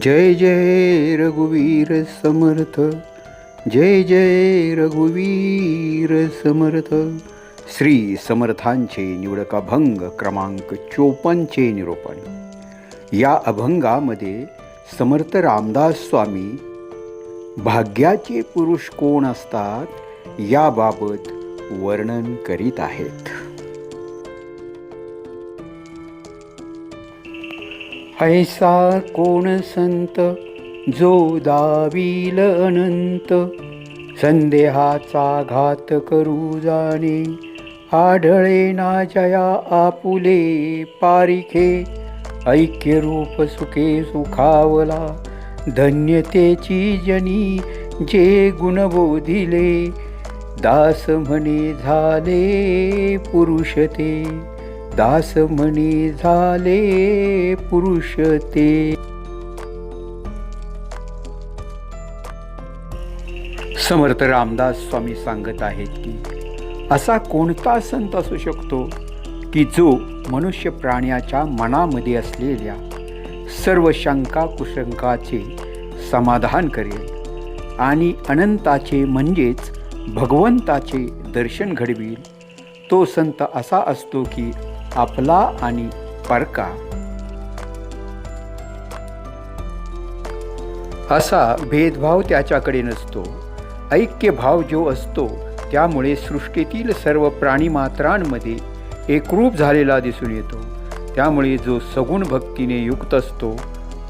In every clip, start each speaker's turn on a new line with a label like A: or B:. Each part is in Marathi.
A: जय जय रघुवीर समर्थ जय जय रघुवीर समर्थ. श्री समर्थांचे निवडक अभंग क्रमांक चोपनचे निरूपण. या अभंगामध्ये समर्थ रामदास स्वामी भाग्याचे पुरुष कोण असतात याबाबत वर्णन करीत आहेत. ऐसा कोण संत जो दावील अनंत? संदेहाचा घात करू जाणे आढळे ना जया आपुले पारिखे. ऐक्य रूप सुखे सुखावला धन्यतेची जनी जे गुण बोधिले दास म्हणे झाले पुरुष ते. दास झाले पुरुष ते. समर्थ रामदास स्वामी सांगत आहेत की असा कोणता संत असू शकतो की जो मनुष्य प्राण्याच्या मनामध्ये असलेल्या सर्व शंका कुशंकाचे समाधान करेल आणि अनंताचे म्हणजेच भगवंताचे दर्शन घडवील? तो संत असा असतो की आपला आणि परका. असा भेदभाव त्याच्याकडे नसतो. ऐक्य भाव जो असतो त्यामुळे सृष्टीतील सर्व प्राणीमात्रांमध्ये एकरूप झालेला दिसून येतो. त्यामुळे जो सगुण भक्तीने युक्त असतो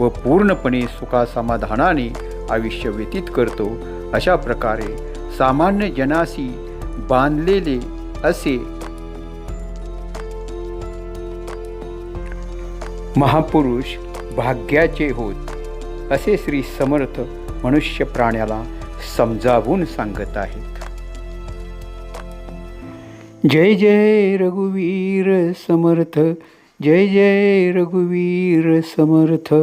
A: व पूर्णपणे सुखासमाधानाने आयुष्य व्यतीत करतो अशा प्रकारे सामान्य जनासी बांधलेले असे महापुरुष भाग्याचे होत असे श्री समर्थ मनुष्य प्राण्याला समजावून सांगत आहेत. जय जय रघुवीर समर्थ जय जय रघुवीर समर्थ.